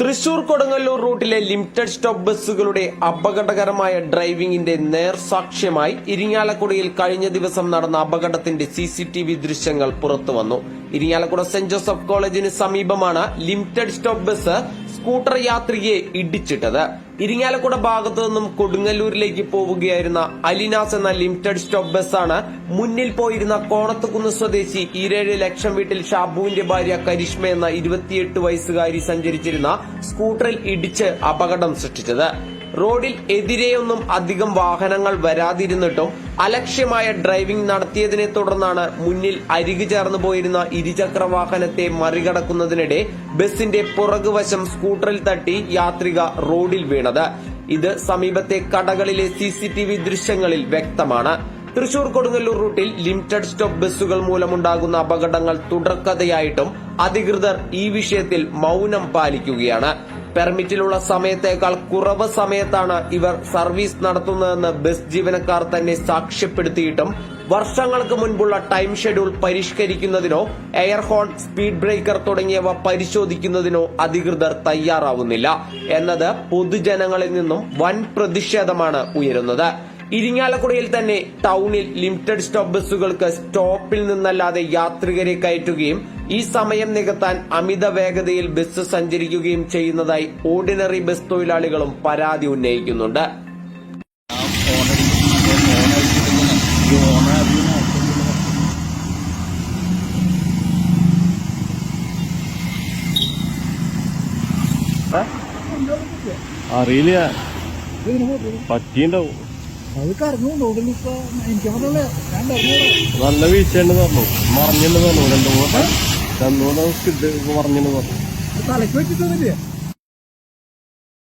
തൃശൂർ കൊടുങ്ങല്ലൂർ റൂട്ടിലെ limited stop ബസ്സുകളുടെ അപകടകരമായ ഡ്രൈവിംഗിന്റെ നേർസാക്ഷ്യമായി ഇരിങ്ങാലക്കുടയിൽ കഴിഞ്ഞ ദിവസം നടന്ന അപകടത്തിന്റെ സി സി ടി വി ദൃശ്യങ്ങൾ പുറത്തുവന്നു. ഇരിങ്ങാലക്കുട സെന്റ് ജോസഫ് കോളേജിന് സമീപമാണ് ലിമിറ്റഡ് സ്റ്റോപ്പ് ബസ് സ്കൂട്ടർ യാത്രികയെ ഇടിച്ചിട്ടത്. ഇരിങ്ങാലക്കുട ഭാഗത്തു നിന്നും കൊടുങ്ങല്ലൂരിലേക്ക് പോവുകയായിരുന്ന അലിനാസ് എന്ന ലിമിറ്റഡ് സ്റ്റോപ്പ് ബസ്സാണ് മുന്നിൽ പോയിരുന്ന കോണത്തുകുന്ന് സ്വദേശി ഈരേഴ് ലക്ഷം വീട്ടിൽ ഷാബുവിന്റെ ഭാര്യ കരിഷ്മ എന്ന ഇരുപത്തിയെട്ട് വയസ്സുകാരി സഞ്ചരിച്ചിരുന്ന സ്കൂട്ടറിൽ ഇടിച്ച് അപകടം സൃഷ്ടിച്ചത്. റോഡിൽ എതിരെയൊന്നും അധികം വാഹനങ്ങൾ വരാതിരുന്നിട്ടും അലക്ഷ്യമായ ഡ്രൈവിംഗ് നടത്തിയതിനെ തുടർന്നാണ് മുന്നിൽ അരികു ചേർന്നു പോയിരുന്ന ഇരുചക്ര വാഹനത്തെ മറികടക്കുന്നതിനിടെ ബസിന്റെ പുറകുവശം സ്കൂട്ടറിൽ തട്ടി യാത്രിക റോഡിൽ വീണത്. ഇത് സമീപത്തെ കടകളിലെ സി ദൃശ്യങ്ങളിൽ വ്യക്തമാണ്. തൃശൂർ കൊടുങ്ങല്ലൂർ റൂട്ടിൽ ലിമിറ്റഡ് സ്റ്റോപ്പ് ബസ്സുകൾ മൂലമുണ്ടാകുന്ന അപകടങ്ങൾ തുടർക്കഥയായിട്ടും അധികൃതർ ഈ വിഷയത്തിൽ മൌനം പാലിക്കുകയാണ്. പെർമിറ്റിലുള്ള സമയത്തേക്കാൾ കുറവ് സമയത്താണ് ഇവർ സർവീസ് നടത്തുന്നതെന്ന് ബസ് ജീവനക്കാർ തന്നെ സാക്ഷ്യപ്പെടുത്തിയിട്ടും വർഷങ്ങൾക്ക് മുൻപുള്ള ടൈം ഷെഡ്യൂൾ പരിഷ്കരിക്കുന്നതിനോ എയർ ഹോൺ സ്പീഡ് ബ്രേക്കർ തുടങ്ങിയവ പരിശോധിക്കുന്നതിനോ അധികൃതർ തയ്യാറാവുന്നില്ല. എന്നത് പൊതുജനങ്ങളിൽ നിന്നും വൻ പ്രതിഷേധമാണ് ഉയരുന്നത്. ഇരിങ്ങാലക്കുടയിൽ തന്നെ ടൗണിൽ ലിമിറ്റഡ് സ്റ്റോപ്പ് ബസ്സുകൾക്ക് സ്റ്റോപ്പിൽ നിന്നല്ലാതെ യാത്രികരെ കയറ്റുകയും ഈ സമയം നികത്താൻ അമിത വേഗതയിൽ ബസ് സഞ്ചരിക്കുകയും ചെയ്യുന്നതായി ഓർഡിനറി ബസ് തൊഴിലാളികളും പരാതി ഉന്നയിക്കുന്നുണ്ട്. അറിയില്ല പറ്റിണ്ടാവും അത് കറങ്ങും റോഡിൽ ഇപ്പൊ എനിക്ക് പറഞ്ഞല്ലേ ഞാൻ നല്ല വീഴ്ച പറഞ്ഞു. മറിഞ്ഞെന്ന് പറഞ്ഞു രണ്ടു മൂന്ന് രണ്ടു മൂന്ന് സ്കിഡ് മറിഞ്ഞെന്ന് പറഞ്ഞു തലക്ക് വെച്ചിട്ടൊന്നുമില്ലേ.